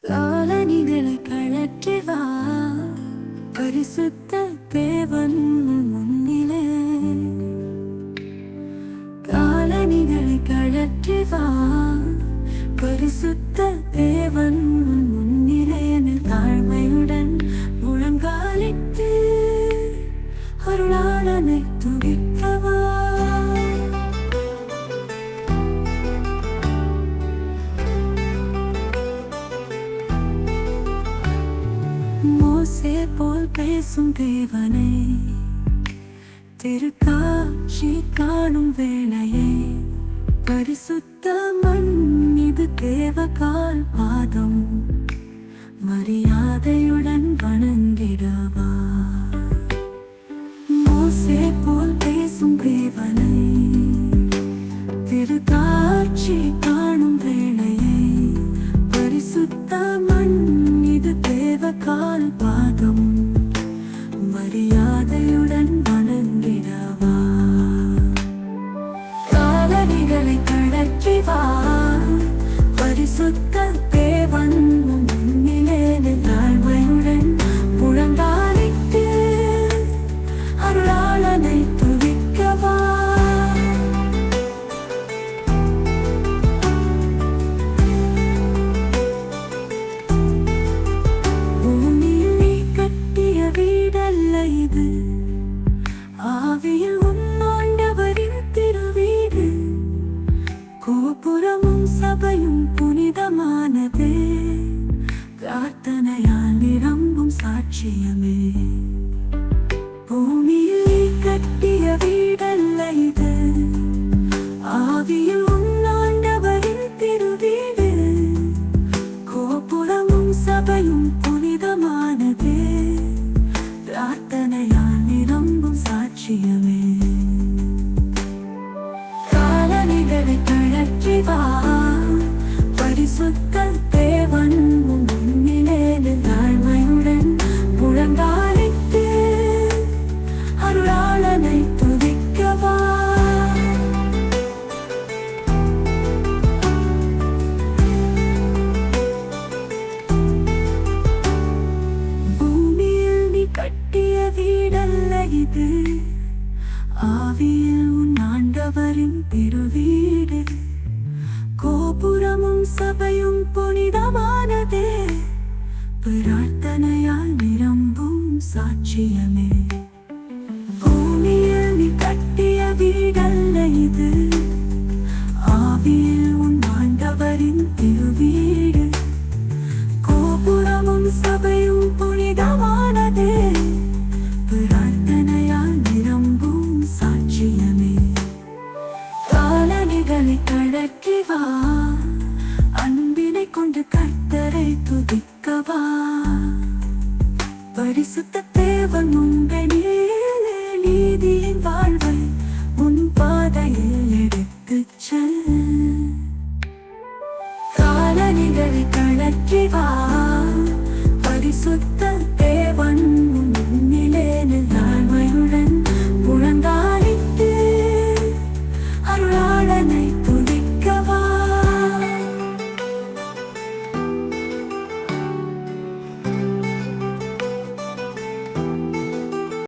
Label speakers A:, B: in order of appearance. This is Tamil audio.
A: காலணிகளை கழற்றி வா. பரிசுத்த தேவன் முன்னிலே. காலணிகளை கழற்றி வா. பரிசுத்த தேவன் முன்னிலே. என தாழ்மையுடன் முழங்காலிட்டு அருளாளனை துதிக்கவா. போல் பேசும் தேவனை. திருக்காட்சி காணும் வேளையை. பரிசுத்த மண் இது தேவகால் பாதம். மரியாதையுடன் வணங்கிடவா. லட்சியமே. சாட்சியமே பூமியில் கட்டிய வீடல்ல இது. ஆவியில் உன்னாண்டவரின் திருவீடு. கோபுரமும் சபையும் புனிதமானதே. பிரார்த்தனையால் நிரம்பும் சாட்சியமே. காலணிகளை கழற்றி வா. பரிசுத்த வீடல்ல இது. ஆவியில் உன் ஆண்டவரின் திருவீடு. கோபுரமும் சபையும் புனிதமானதே. பிரார்த்தனையால் நிரம்பும் சாட்சியம் என்று கர்த்தரை துதிக்கவா? பரிசுத்த தேவன் உங்களில் நீதியின் வாழ்வை உன் பாதையில் எடுத்து செல். காலநிகளை கணக்கிவா பரிசுத்த